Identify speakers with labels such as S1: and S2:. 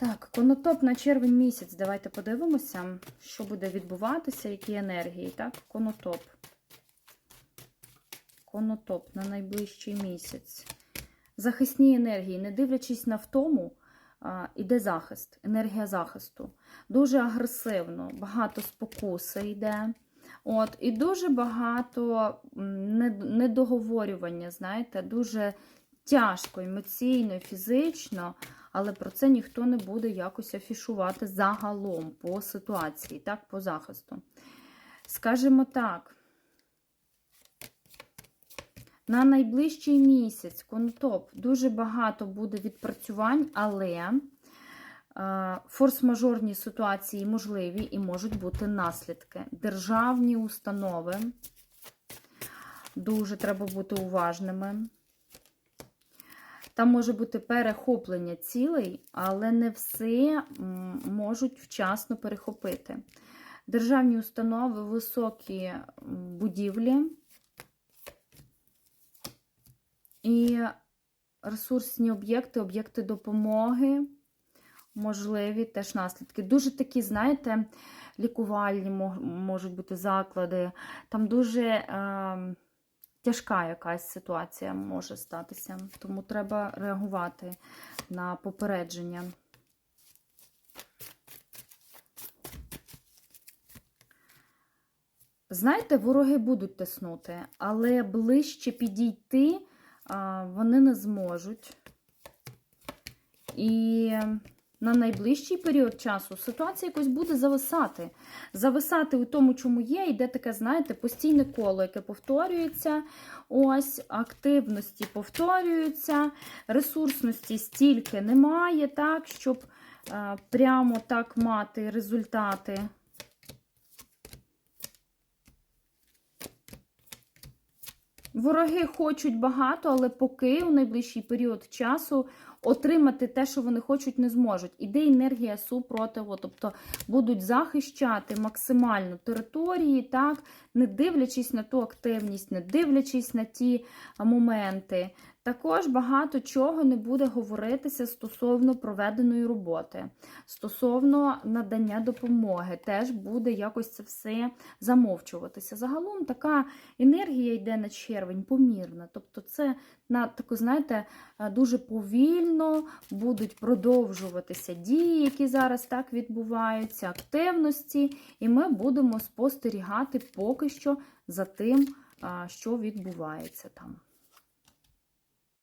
S1: Так, конотоп на червень місяць. Давайте подивимося, що буде відбуватися, які енергії. Так, конотоп. Конотоп на найближчий місяць. Захисні енергії, не дивлячись на втому, іде захист, енергія захисту. Дуже агресивно, багато спокуси йде. От, і дуже багато недоговорювання, знаєте, дуже тяжко, емоційно, фізично, але про це ніхто не буде якось афішувати загалом по ситуації, так, по захисту. Скажімо так, на найближчий місяць контоп дуже багато буде відпрацювань, але е, форс-мажорні ситуації можливі і можуть бути наслідки. Державні установи. Дуже треба бути уважними. Там може бути перехоплення цілей, але не все можуть вчасно перехопити. Державні установи, високі будівлі і ресурсні об'єкти, об'єкти допомоги, можливі теж наслідки. Дуже такі, знаєте, лікувальні можуть бути заклади. Там дуже е, тяжка якась ситуація може статися, тому треба реагувати на попередження. Знаєте, вороги будуть тиснути, але ближче підійти вони не зможуть. І на найближчий період часу ситуація якось буде зависати. Зависати у тому, чому є, йде таке, знаєте, постійне коло, яке повторюється. Ось активності повторюються, ресурсності стільки немає, так, щоб е, прямо так мати результати. Вороги хочуть багато, але поки у найближчий період часу отримати те, що вони хочуть, не зможуть. Іде енергія супротиву, тобто будуть захищати максимально території, так, не дивлячись на ту активність, не дивлячись на ті моменти. Також багато чого не буде говоритися стосовно проведеної роботи, стосовно надання допомоги, теж буде якось це все замовчуватися. Загалом така енергія йде на червень, помірна. Тобто, це на таку, знаєте, е, дуже повільно будуть продовжуватися дії, які зараз так відбуваються, активності, і ми будемо спостерігати поки що за тим, що відбувається там.